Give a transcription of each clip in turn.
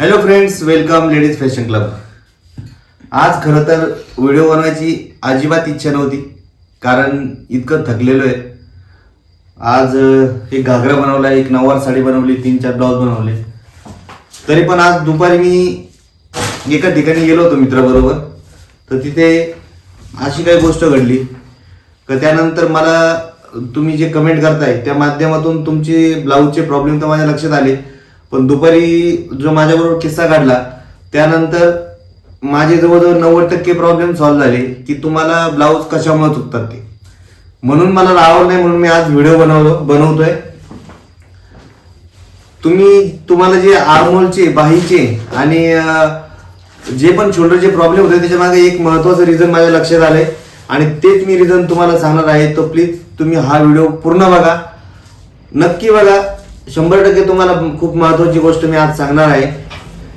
Hello friends welcome ladies fashion club आज खरं तर व्हिडिओ बनवायची अजिबात इच्छा नव्हती कारण इतकं थकलेलो आहे. आज एक घागरा बनवला एक नऊवार साडी बनवली तीन चार ब्लाऊज बनवले. तरी पण आज दुपारी मी एका ठिकाणी गेलो होतो मित्राबरोबर. तर तिथे अशी काही गोष्ट घडली. तर त्यानंतर मला तुम्ही जे कमेंट करताय त्या माध्यमातून तुमचे ब्लाऊजचे प्रॉब्लेम तर माझ्या लक्षात आले. पण दुपारी जो माझ्याबरोबर किस्सा काढला त्यानंतर माझे जवळजवळ नव्वद टक्के प्रॉब्लेम सॉल्व्ह झाले की तुम्हाला ब्लाऊज कशामुळे चुकतात ते म्हणून मला राहावं नाही म्हणून मी आज व्हिडिओ बनवलो बनवतोय. तुम्ही तुम्हाला जे आर्मोलचे बाहीचे आणि जे पण शोल्डरचे प्रॉब्लेम होते त्याच्यामागे एक महत्वाचं रिझन माझ्या लक्षात आलंय. आणि तेच मी रिझन तुम्हाला सांगणार आहे तर प्लीज तुम्ही हा व्हिडिओ पूर्ण बघा. नक्की बघा. शंभर टक्के तुम्हाला खूप महत्वाची गोष्ट मी आज सांगणार आहे.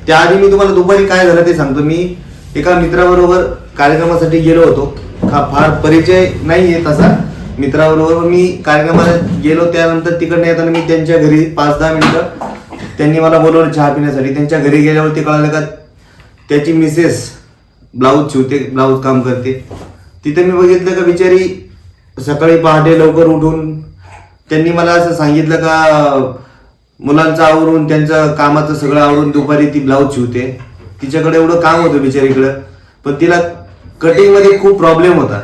त्याआधी मी तुम्हाला दुपारी काय झालं ते सांगतो. मी एका मित्राबरोबर कार्यक्रमासाठी गेलो होतो. हा फार परिचय नाही आहे तसा. मित्राबरोबर मी कार्यक्रमाला गेलो त्यानंतर तिकडनं येताना मी त्यांच्या घरी पाच दहा मिनिटं त्यांनी मला बोलवलं चहा पिण्यासाठी. त्यांच्या घरी गेल्यावरती कळालं का त्याची मिसेस ब्लाऊज शिवते ब्लाऊज काम करते. तिथे मी बघितलं का बिचारी सकाळी पहाटे लवकर उठून त्यांनी मला असं सांगितलं का मुलांचं आवरून त्यांचं कामाचं सगळं आवरून दुपारी ती ब्लाऊज शिवते. तिच्याकडे एवढं काम होतं बिचारीकडं. पण तिला कटिंगमध्ये खूप प्रॉब्लेम होता.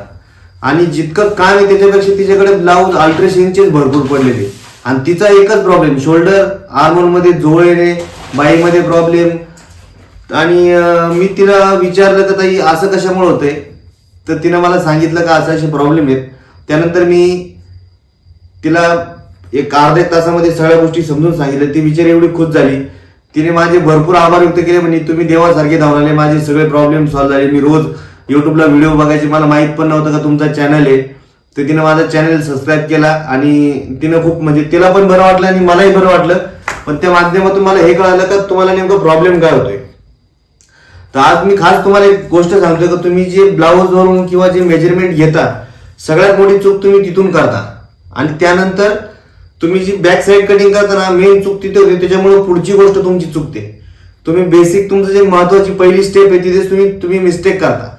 आणि जितकं काम आहे त्याच्यापेक्षा तिच्याकडे ब्लाऊज अल्ट्रेशनचेच भरपूर पडलेले. आणि तिचा एकच प्रॉब्लेम शोल्डर आर्मोलमध्ये जोळ येणे बाईमध्ये प्रॉब्लेम आणि मी तिला विचारलं का ताई असं कशामुळे होतंय? तर तिनं मला सांगितलं का असं असे प्रॉब्लेम आहेत. त्यानंतर मी तिला एक अर्ध्या एक तासामध्ये सगळ्या गोष्टी समजून सांगितल्या. ती बिचारी एवढी खुश झाली. तिने माझे भरपूर आभार व्यक्त केले म्हणजे तुम्ही देवासारखे धावून आले माझे सगळे प्रॉब्लेम सॉल्व्ह झाले. मी रोज युट्यूबला व्हिडिओ बघायचे. मला माहीत पण नव्हतं का तुमचा चॅनल आहे. तर तिने माझा चॅनल सबस्क्राईब केला आणि तिनं खूप म्हणजे तिला पण बरं वाटलं आणि मलाही बरं वाटलं. पण त्या माध्यमातून मला हे कळालं का तुम्हाला नेमकं प्रॉब्लेम काय होतोय? तर आज मी खास तुम्हाला एक गोष्ट सांगतोय का? तुम्ही जे ब्लाऊज वरून किंवा जे मेजरमेंट घेता सगळ्यात मोठी चूक तुम्ही तिथून करता. आणि त्यानंतर तुम्ही जी बॅक साईड कटिंग करताना मेन चूक तिथे होते. त्याच्यामुळे पुढची गोष्ट तुमची चुकते. तुम्ही बेसिक तुमचं जे महत्वाची पहिली स्टेप आहे तिथेच तुम्ही तुम्ही मिस्टेक करता.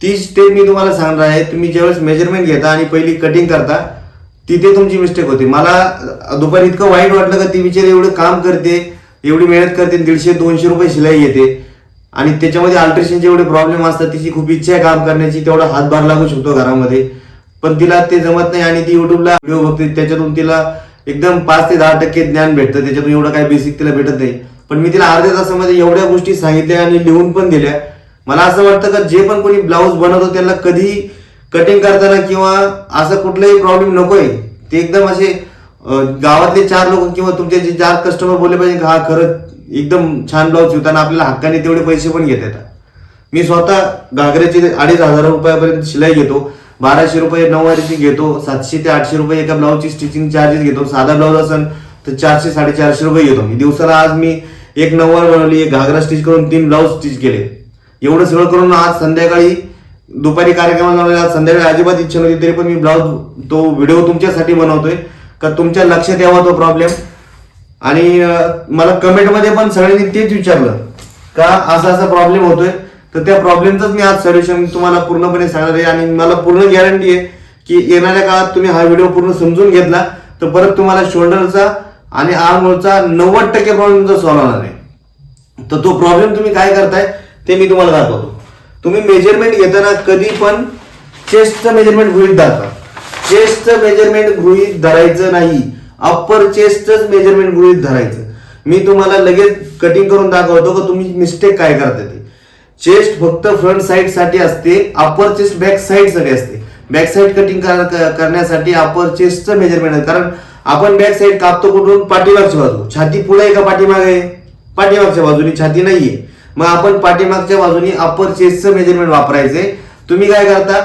ती स्टेप मी तुम्हाला सांगणार आहे तुम्ही ज्यावेळेस मेजरमेंट घेता आणि पहिली कटिंग करता तिथे तुमची मिस्टेक होते. मला दुपारी इतकं वाईट वाटलं का ती बिचारी एवढं काम करते एवढी मेहनत करते दीडशे दोनशे रुपये शिलाई येते आणि त्याच्यामध्ये अल्ट्रेशनचे एवढे प्रॉब्लेम असतात तिची खूप इच्छा आहे काम करण्याची तेवढा हातभार लागू शकतो घरामध्ये. पण तिला ते जमत नाही आणि ती युट्यूबला व्हिडिओ बघते. त्याच्यातून तिला एकदम पाच ते दहा टक्के ज्ञान भेटतं. त्याच्यातून एवढं काय बेसिक तिला भेटत नाही. पण मी तिला अर्ध्या तासामध्ये एवढ्या गोष्टी सांगितल्या आणि लिहून पण दिल्या. मला असं वाटतं का जे पण कोणी ब्लाऊज बनवतो त्याला कधी कटिंग करताना किंवा असं कुठलाही प्रॉब्लेम नकोय. ते एकदम असे गावातले चार लोक किंवा तुमचे जे चार कस्टमर बोलले पाहिजे हा खरंच एकदम छान ब्लाऊज शिवताना आपल्याला हक्काने तेवढे पैसे पण घेत येतात. मी स्वतः घागऱ्याचे अडीच हजार रुपयापर्यंत शिलाई घेतो. बाराशे रुपये नऊवारीची घेतो सातशे ते आठशे रुपये एका ब्लाऊजची स्टिचिंग चार्जेस घेतो. साधा ब्लाऊज असेल तर चारशे साडेचारशे रुपये घेतो. मी दिवसाला आज मी एक नऊवार बनवली एक घागरा स्टिच करून तीन ब्लाऊज स्टिच केले. एवढं सगळं करून आज संध्याकाळी दुपारी कार्यक्रमाला आज संध्याकाळी अजिबात इच्छा नव्हती तरी पण मी ब्लाऊज तो व्हिडिओ तुमच्यासाठी बनवतोय. का तुमच्या लक्षात यावा तो प्रॉब्लेम आणि मला कमेंटमध्ये पण सगळ्यांनी तेच विचारलं. का असा असा प्रॉब्लेम होतोय? तर त्या प्रॉब्लेमचंच मी आज सोल्युशन तुम्हाला पूर्णपणे सांगणार आहे आणि मला पूर्ण गॅरंटी आहे की येणाऱ्या काळात तुम्ही हा व्हिडिओ पूर्ण समजून घेतला. तर परत तुम्हाला शोल्डरचा आणि आर्मचा नव्वद टक्के प्रॉब्लेम तुमचा सॉल्व्ह होणार आहे. तर तो प्रॉब्लेम तुम्ही काय करताय ते मी तुम्हाला दाखवतो. तुम्ही मेजरमेंट घेताना कधी पण चेस्टचं मेजरमेंट गृहीत धरता. चेस्टचं मेजरमेंट गृहीत धरायचं नाही. अप्पर चेस्टच मेजरमेंट गृहीत धरायचं. मी तुम्हाला लगेच कटिंग करून दाखवतो का तुम्ही मिस्टेक काय करता ते. चेस्ट फक्त फ्रंट साइडसाठी असते अपर चेस्ट बॅक साइडसाठी असते. बॅक साईड कटिंग करण्यासाठी अपर चेस्टचं मेजरमेंट आहे. कारण आपण बॅक साईड कापतो कुठून? पाठीमागची बाजू छाती पुढे आहे का पाठीमागे आहे? पाठीमागच्या बाजूनी छाती नाहीये. मग आपण पाठीमागच्या बाजूनी अपर चेस्टचं मेजरमेंट वापरायचे. तुम्ही काय करता?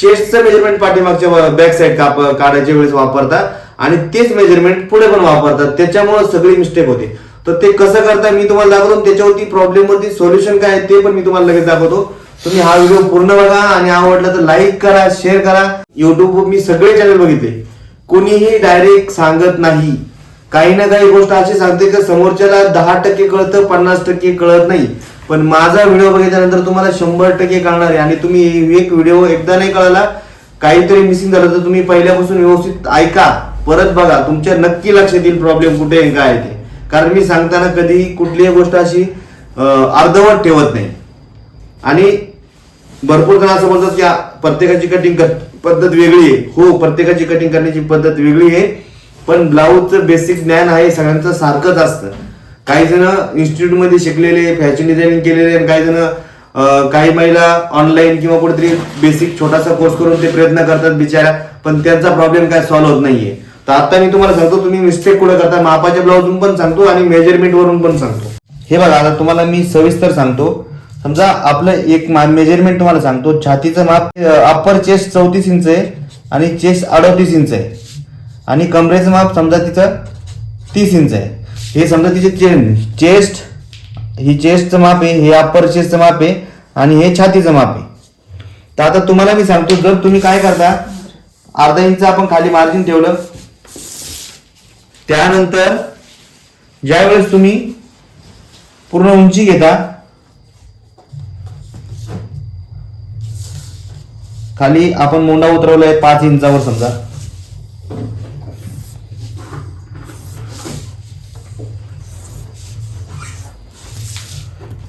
चेस्टचं मेजरमेंट पाठीमागच्या बॅक साईड काप काढायच्या वेळेस वापरता. आणि तेच मेजरमेंट पुढे पण वापरतात त्याच्यामुळे सगळी मिस्टेक होते. तर ते कसं करता मी तुम्हाला दाखवतो. त्याच्यावरती प्रॉब्लेम वरती सोल्युशन काय आहे ते पण मी तुम्हाला लगेच दाखवतो. तुम्ही हा व्हिडिओ पूर्ण बघा आणि आवडला तर लाईक करा शेअर करा. युट्यूब मी सगळे चॅनल बघितले. कुणीही डायरेक्ट सांगत नाही. काही ना काही गोष्ट अशी सांगते की समोरच्याला दहा टक्के कळतं पन्नास टक्के कळत नाही. पण माझा व्हिडिओ बघितल्यानंतर तुम्हाला शंभर टक्के कळणार आहे. आणि तुम्ही एक व्हिडिओ एकदा नाही कळाला काहीतरी मिसिंग झालं तर तुम्ही पहिल्यापासून व्यवस्थित ऐका. परत बघा. तुमच्या नक्की लक्षात येईल प्रॉब्लेम कुठे आहे काय ते. कारण मी सांगताना कधी कुठलीही गोष्ट अशी अर्धवट ठेवत नाही. आणि भरपूर जण असं म्हणतात की प्रत्येकाची कटिंग पद्धत वेगळी आहे. हो प्रत्येकाची कटिंग करण्याची पद्धत वेगळी आहे. पण ब्लाऊजचं बेसिक ज्ञान आहे सगळ्यांचं सारखंच असतं. काही जण इन्स्टिट्यूटमध्ये शिकलेले फॅशन डिझायनिंग केलेले आणि काही जण काही महिला ऑनलाईन किंवा कुठेतरी बेसिक छोटासा कोर्स करून ते प्रयत्न करतात बिचारा पण त्यांचा प्रॉब्लेम काय सॉल्व्ह होत नाहीये. तर आता मी तुम्हाला सांगतो तुम्ही मिस्टेक कुठे करता? मापाच्या ब्लाऊजून पण सांगतो आणि मेजरमेंट वरून पण सांगतो. हे बघा आता तुम्हाला मी सविस्तर सांगतो. समजा आपलं एक मेजरमेंट तुम्हाला सांगतो. छातीचं माप अप्पर चेस्ट चौतीस इंच आहे आणि चेस्ट अडतीस इंच आहे. आणि कमरेचं माप समजा तिचं तीस इंच आहे. हे समजा तिचे चेस्ट ही चेस्टचं माप आहे हे अप्पर चेस्टचं माप आहे आणि हे छातीचं माप आहे. तर आता तुम्हाला मी सांगतो जर तुम्ही काय करता अर्धा इंच आपण खाली मार्जिन ठेवलं त्यानंतर ज्यावेळेस तुम्ही पूर्ण उंची घेता खाली आपण मोंडा उतरवलाय पाच इंचावर समजा.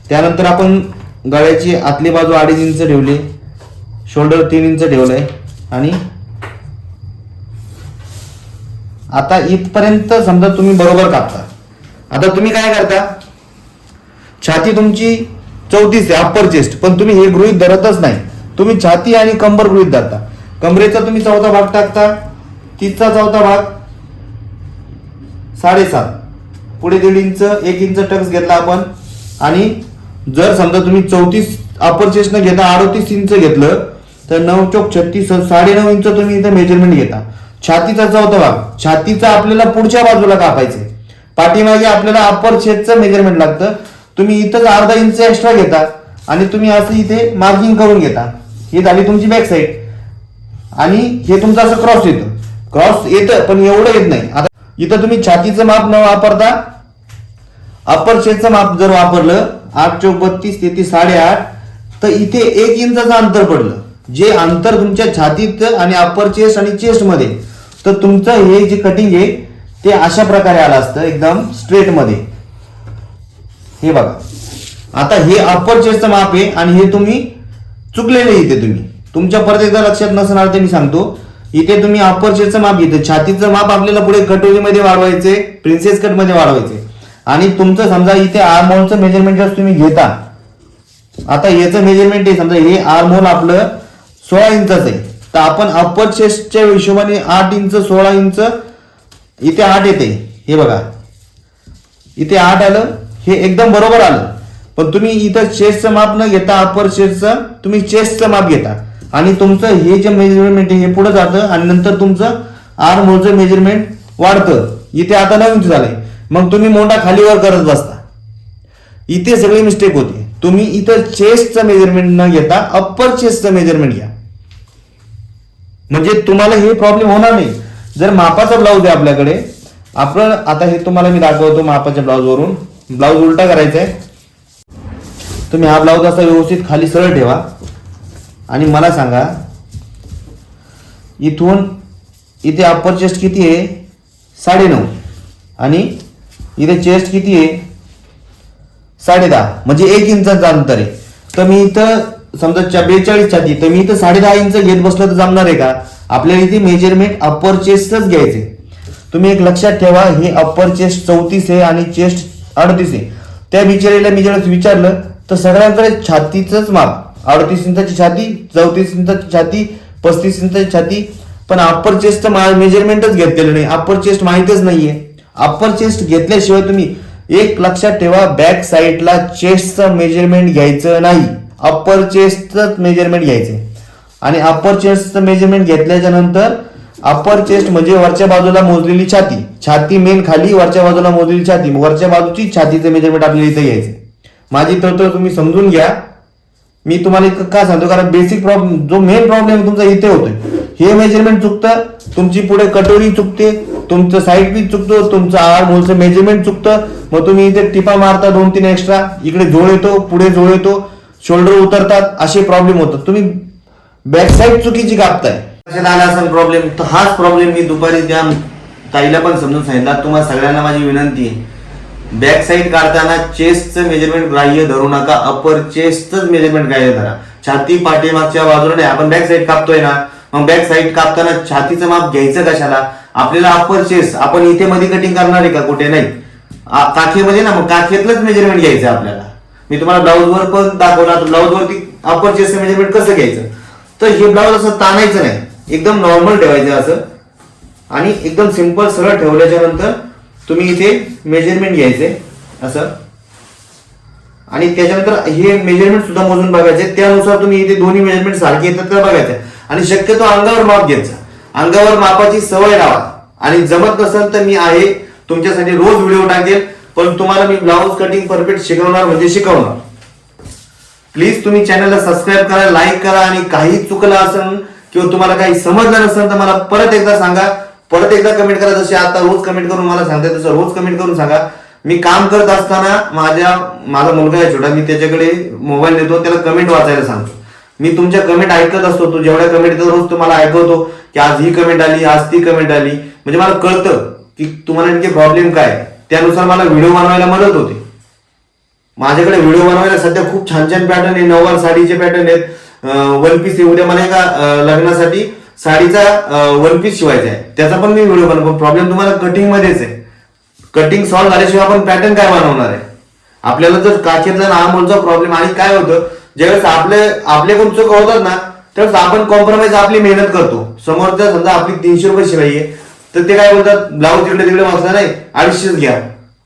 त्यानंतर आपण गळ्याची आतली बाजू अडीच इंच ठेवली शोल्डर तीन इंच ठेवलंय आणि आता इथपर्यंत समजा तुम्ही बरोबर कापता. आता तुम्ही काय करता? छाती तुमची चौतीस आहे अप्पर चेस्ट पण तुम्ही हे गृहित धरतच नाही. तुम्ही छाती आणि कंबर गृहित धरता. कमरेचा तुम्ही चौथा भाग टाकता. तिथचा चौथा भाग साडेसात. पुढे दीड इंच एक इंच टक्स घेतला आपण. आणि जर समजा तुम्ही चौतीस अप्पर चेस्ट न घेता अडतीस इंच घेतलं तर नऊ चौक छत्तीस साडेनऊ इंच तुम्ही इथं मेजरमेंट घेता. छातीचा चौथा भाग छातीचा आपल्याला पुढच्या बाजूला कापायचे पाठीमागे आपल्याला अप्पर छेदचं मेजरमेंट लागतं. तुम्ही इथंच अर्धा इंच एक्स्ट्रा घेता आणि तुम्ही असं इथे मार्किंग करून घेता. ही झाली तुमची बॅक साईड आणि हे तुमचं असं क्रॉस येतं. क्रॉस येतं पण एवढं येत नाही. आता इथं तुम्ही छातीचं माप न वापरता अप्पर छेदचं माप जर वापरलं आठ चौक बत्तीस तेहतीस साडेआठ तर इथे एक इंचाचं अंतर पडलं. जे अंतर तुमच्या छातीत आणि अप्पर चेस्ट आणि चेस्टमध्ये तर तुमचं हे जे कटिंग आहे ते अशा प्रकारे आलं असतं एकदम स्ट्रेटमध्ये. हे बघा. आता हे अप्पर चेस्टचं माप आहे आणि हे तुम्ही चुकलेले इथे तुम्ही. तुमच्या परत एकदा लक्षात नसणार ते मी सांगतो. इथे तुम्ही अप्पर चेस्टचं माप घेतो छातीचं माप आपल्याला पुढे कटोरीमध्ये वाढवायचे प्रिन्सेस कटमध्ये वाढवायचे. आणि तुमचं समजा इथे आर्मोलचं मेजरमेंट जर तुम्ही घेता आता याचं मेजरमेंट आहे समजा हे आर्मोल आपलं सोळा इंचाच आहे. तर आपण अप्पर चेस्टच्या हिशोबाने आठ इंच सोळा इंच इथे आठ येते. हे बघा. इथे आठ आलं हे एकदम बरोबर आलं. पण तुम्ही इथं चेस्टचं माप न घेता अप्पर चेस्टचं तुम्ही चेस्टचं माप घेता. आणि तुमचं हे जे मेजरमेंट आहे हे पुढे जातं आणि नंतर तुमचं आर मोडचं मेजरमेंट वाढतं. इथे आता नवीन झालंय. मग तुम्ही मोठा खालीवर करत बसता. इथे सगळी मिस्टेक होते. तुम्ही इथं चेस्टचं मेजरमेंट न घेता अप्पर चेस्टचं मेजरमेंट घ्या. म्हणजे तुम्हाला हे प्रॉब्लेम होणार नाही. जर मापाचा ब्लाऊज आहे आपल्याकडे आपण आता हे तुम्हाला मी दाखवतो मापाच्या ब्लाऊज वरून. ब्लाऊज उलटा करायचा आहे. तुम्ही हा ब्लाऊज असा व्यवस्थित खाली सरळ ठेवा. आणि मला सांगा इथून इथे अप्पर चेस्ट किती आहे? साडेनऊ. आणि इथे चेस्ट किती आहे? साडे दहा म्हणजे एक इंचाचं अंतर आहे. तर मी इथं समजा चा- बेचाळीस छाती तर मी इथं साडे दहा इंच घेत बसलं तर जमणार आहे का? आपल्याला इथे मेजरमेंट अप्पर चेस्टच घ्यायचे तुम्ही एक लक्षात ठेवा हे अप्पर चेस्ट चौतीस आहे आणि चेस्ट अडतीस आहे. त्या बिचारीला मी ज्यावेळेस विचारलं तर सगळ्यांकडे छातीचंच माप. अडतीस इंचाची छाती चौतीस इंचाची छाती पस्तीस इंचाची छाती. पण अप्पर चेस्ट मेजरमेंटच घेतलेलं नाही. अप्पर चेस्ट माहितच नाहीये. अप्पर चेस्ट घेतल्याशिवाय तुम्ही एक लक्षात ठेवा बॅक साईडला चेस्टचं मेजरमेंट घ्यायचं नाही. अप्पर चेस्टच मेजरमेंट घ्यायचे. आणि अप्पर चेस्टचं मेजरमेंट घेतल्याच्या नंतर अप्पर चेस्ट म्हणजे वरच्या बाजूला मोजलेली छाती. छाती मेन खाली वरच्या बाजूला मोजलेली छाती. वरच्या बाजूची छातीचं मेजरमेंट आपल्याला इथे घ्यायचं. माझी तर तुम्ही समजून घ्या. मी तुम्हाला इतकं का सांगतो? कारण बेसिक प्रॉब्लेम जो मेन प्रॉब्लेम तुमचा इथे होतोय. हे मेजरमेंट चुकतं. तुमची पुढे कटोरी चुकते. तुमचं साईड पीच चुकतो. तुमचं आर होलचं मेजरमेंट चुकतं. मग तुम्ही इथे टिपा मारता दोन तीन एक्स्ट्रा इकडे झोळ येतो पुढे झोळ येतो. शोल्डर उतरतात असे प्रॉब्लेम होतात. तुम्ही बॅक साईड चुकीची कापताय. आला असेल प्रॉब्लेम तर हाच प्रॉब्लेम मी दुपारी त्या ताईला पण समजून सांगितला. तुम्हाला सगळ्यांना माझी विनंती आहे. बॅक साईड काढताना चेस्टचं मेजरमेंट ग्राह्य धरू नका. अपर चेस्टच मेजरमेंट ग्राह्य धरा. छाती पाठीमागच्या बाजूला नाही आपण बॅक साईड कापतोय ना. मग बॅक साईड कापताना छातीचं माप घ्यायचं कशाला? आपल्याला अपर चेस्ट आपण इथे मध्ये कटिंग करणार आहे का? कुठे नाही. काखेमध्ये ना मग काखेतलंच मेजरमेंट घ्यायचं आपल्याला. मी तुम्हाला ब्लाऊज वर पण दाखवला ब्लाऊज वरती अपर चेस्ट मेजरमेंट कसं घ्यायचं? तर हे ब्लाऊज असं ताणायचं नाही. एकदम नॉर्मल ठेवायचं असं. आणि एकदम सिंपल सरळ ठेवल्याच्या नंतर तुम्ही इथे मेजरमेंट घ्यायचे असं. आणि त्याच्यानंतर हे मेजरमेंट सुद्धा मोजून बघायचे. त्यानुसार तुम्ही इथे दोन्ही मेजरमेंट सारखे येतात का बघायचे आणि शक्यतो अंगावर माप घ्यायचा. अंगावर मापाची सवय लावा. आणि जमत नसेल तर मी आहे तुमच्यासाठी रोज व्हिडिओ टाकेल. पण तुम्हाला मी ब्लाऊज कटिंग परफेक्ट शिकवणार म्हणजे शिकवणार. प्लीज तुम्ही चॅनलला सबस्क्राईब करा लाईक करा आणि काही चुकलं असेल किंवा तुम्हाला काही समजलं नसेल तर मला परत एकदा सांगा. परत एकदा कमेंट करा जसे आता रोज कमेंट करून मला सांगताय तसं रोज कमेंट करून सांगा. मी काम करत असताना माझ्या माझा मुलगा आहे छोटा मी त्याच्याकडे मोबाईल देतो त्याला कमेंट वाचायला सांगतो. मी तुमच्या कमेंट ऐकत असतो तो जेवढ्या कमेंट येतात रोज तुम्हाला ऐकवतो की आज ही कमेंट आली आज ती कमेंट आली. म्हणजे मला कळतं की तुम्हाला नेमके प्रॉब्लेम काय आहे. त्यानुसार मला व्हिडिओ बनवायला मदत होते. माझ्याकडे व्हिडिओ बनवायला सध्या खूप छान छान पॅटर्न आहे. नऊवार साडीचे पॅटर्न आहेत. वन पीस आहे. उद्या मला एका लग्नासाठी साडीचा वन पीस शिवायचा आहे. त्याचा पण मी व्हिडिओ बनवतो. प्रॉब्लेम तुम्हाला कटिंग मध्येच आहे. कटिंग सॉल्व्ह झाल्याशिवाय आपण पॅटर्न काय बनवणार आहे? आपल्याला जर काखेतला आमोलचा प्रॉब्लेम आणि काय होतं? ज्यावेळेस आपले आपल्याकडून चूक होतात ना त्यावेळेस आपण कॉम्प्रोमाइज आपली मेहनत करतो. समोरच्या समजा आपली तीनशे रुपये शिवाई आहे. तर ते काय बोलतात? ब्लाऊज तिकडे तिकडे वाचला नाही अडीचशेच घ्या.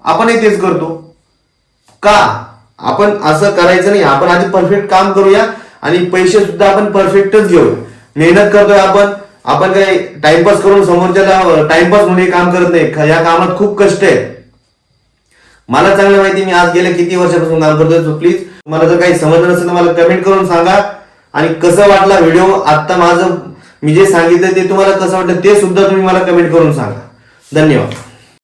आपणही तेच करतो. का? आपण असं करायचं नाही. आपण आधी परफेक्ट काम करूया आणि पैसे सुद्धा आपण परफेक्टच घेऊया. मेहनत करतोय आपण. आपण काही टाइमपास करून समोरच्याला टाइमपास म्हणून हे काम करत नाही. या कामात खूप कष्ट आहे. मला चांगलं माहिती मी आज गेल्या किती वर्षापासून काम करतोय प्लीज मला जर काही समजलं नसेल तर मला कमेंट करून सांगा. आणि कसं वाटला व्हिडिओ आता माझं मी जे सांगितलं ते तुम्हाला कसं वाटलं ते सुद्धा तुम्ही मला कमेंट करून सांगा. धन्यवाद.